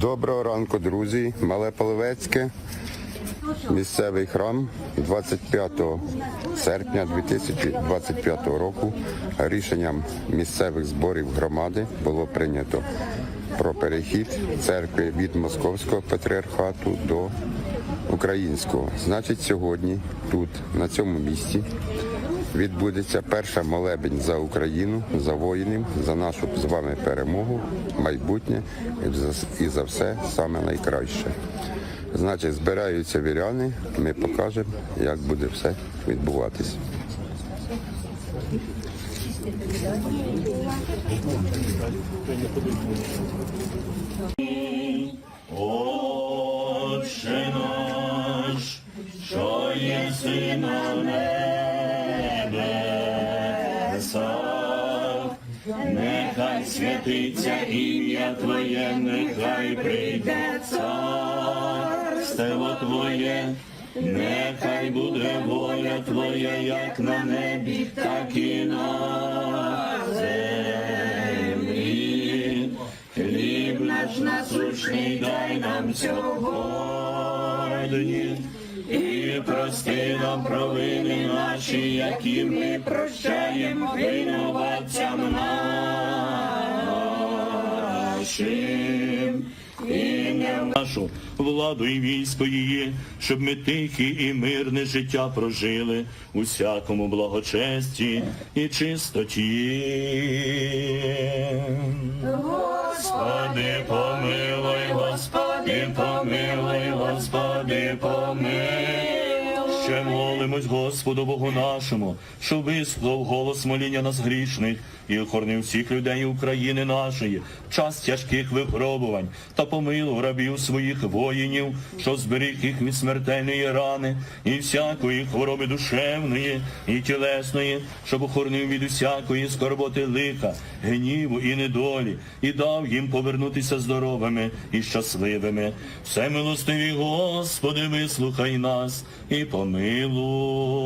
Доброго ранку, друзі. Мале Половецьке, місцевий храм 25 серпня 2025 року рішенням місцевих зборів громади було прийнято про перехід церкви від Московського патріархату до українського. Значить, сьогодні тут, на цьому місці, відбудеться перша молебень за Україну, за воїнів, за нашу з вами перемогу, майбутнє і за- все саме найкраще. Значить, збираються віряни, ми покажемо, як буде все відбуватись. Отче наш, що єси на небесах, святиться ім'я Твоє, нехай прийде царство Твоє, нехай буде воля Твоя, як на небі, так і на землі. Хліб наш насущний дай нам сьогодні, і прости нам провини наші, які ми прощаємо винуватцям нашим. Нашу владу і військо її, щоб ми тихі і мирне життя прожили у всякому благочесті і чистоті. Господи, помилуй, Господи, помилуй, Господи, помилуй. Ще молимось Господу Богу нашому, що вислов голос моління нас грішних і охоронив всіх людей України нашої, в час тяжких випробувань та помилував рабів своїх воїнів, що зберіг їх від смертельної рани і всякої хвороби душевної і тілесної, щоб охоронив від усякої скорботи лиха, гніву і недолі, і дав їм повернутися здоровими і щасливими. Все милостиві, Господи, вислухай нас і помилуй.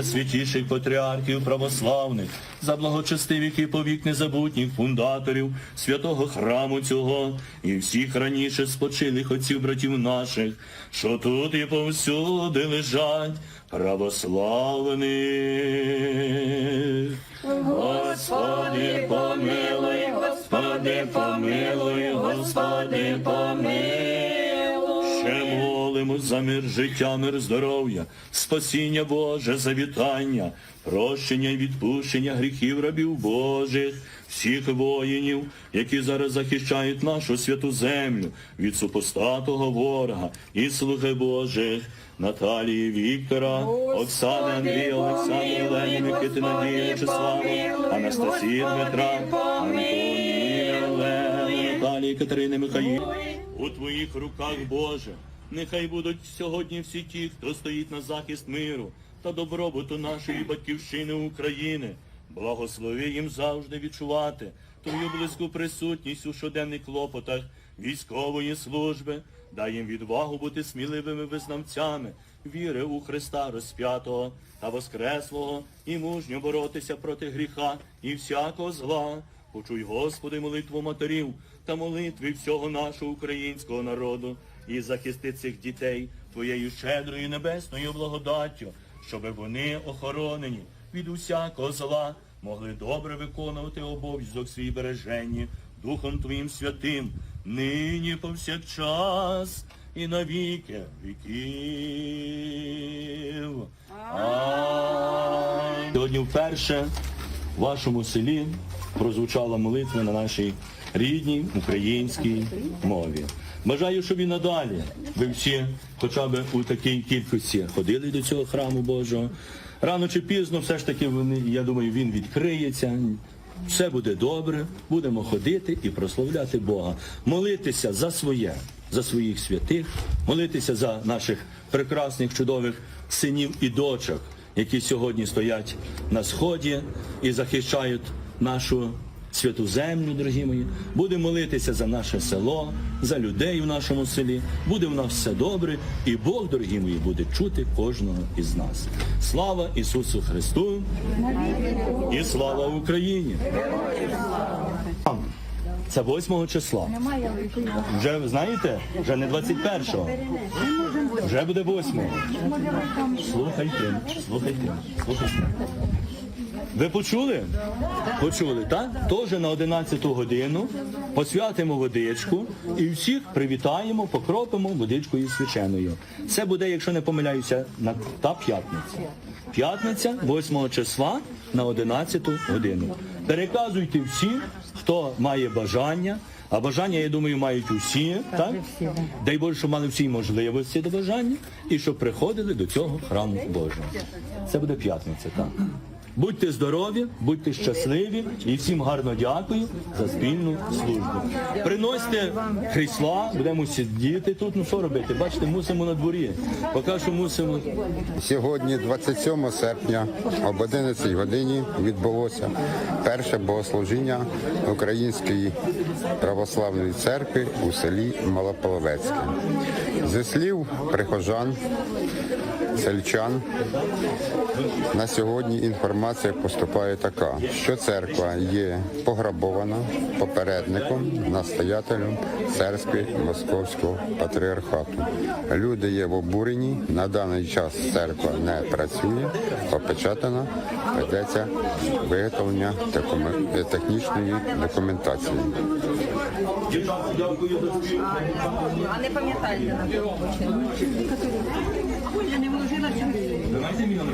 За святіших патріархів православних, за благочестивих і повік незабутніх фундаторів святого храму цього і всіх раніше спочилих отців братів наших, що тут і повсюди лежать православних. Господи, помилуй, Господи, помилуй, Господи, помилуй. Ще молимось за мир життя, мир здоров'я, спасіння Боже, завітання, прощення і відпущення гріхів рабів Божих, всіх воїнів, які зараз захищають нашу святу землю від супостатого ворога і слуги Божих, Наталії Віктора, Оксани Андрія, Олександра, Олені, Микити Надії, Вячеслава, Анастасії Дмитра, Антонії, Олени, Наталії, Катерини Михаїл. У твоїх руках, Боже, нехай будуть сьогодні всі ті, хто стоїть на захист миру та добробуту нашої батьківщини України. Благослови їм завжди відчувати твою близьку присутність у щоденних клопотах військової служби. Дай їм відвагу бути сміливими визнавцями віри у Христа розп'ятого та Воскреслого і мужньо боротися проти гріха і всякого зла. Почуй, Господи, молитву матерів та молитви всього нашого українського народу і захисти цих дітей Твоєю щедрою небесною благодаттю, щоби вони охоронені від усякого зла могли добре виконувати обов'язок свій береженні Духом Твоїм святим, нині повсякчас і навіки віків. Сьогодні вперше в вашому селі прозвучала молитва на нашій рідній українській мові. Бажаю, щоб і надалі ви всі хоча б у такій кількості ходили до цього храму Божого. Рано чи пізно, все ж таки, вони, я думаю, він відкриється. Все буде добре, будемо ходити і прославляти Бога, молитися за своє, за своїх святих, молитися за наших прекрасних, чудових синів і дочок, які сьогодні стоять на сході і захищають нашу святу землю, дорогі мої. Будемо молитися за наше село, за людей в нашому селі. Буде в нас все добре, і Бог, дорогі мої, буде чути кожного із нас. Слава Ісусу Христу і слава Україні! Це 8 числа. Вже знаєте, вже не 21-го. Вже буде 8-го. Слухайте, слухайте, слухайте. Ви почули? Почули, так? Тоже на 11 годину посвятимо водичку і всіх привітаємо, покропимо водичкою свяченою. Це буде, якщо не помиляюся, на та п'ятниця. П'ятниця 8 числа на 11 годину. Переказуйте всім, хто має бажання. А бажання, я думаю, мають усі, так? Дай Боже, щоб мали всі можливості до бажання і щоб приходили до цього храму Божого. Це буде п'ятниця, так. Будьте здорові, будьте щасливі і всім гарно дякую за спільну службу. Приносьте крісла, будемо сидіти тут. Ну що робити? Бачите, мусимо на дворі. Поки що мусимо. Сьогодні, 27 серпня, об 11 годині відбулося перше богослужіння Української православної церкви у селі Малополовецьке. Зі слів прихожан, сельчан, на сьогодні інформація поступає така, що церква є пограбована попередником, настоятелем церкви Московського патріархату. Люди є в обуренні. На даний час церква не працює, опечатана, ведеться виготовлення технічної документації. А не пам'ятаєте на Давайте мільйон.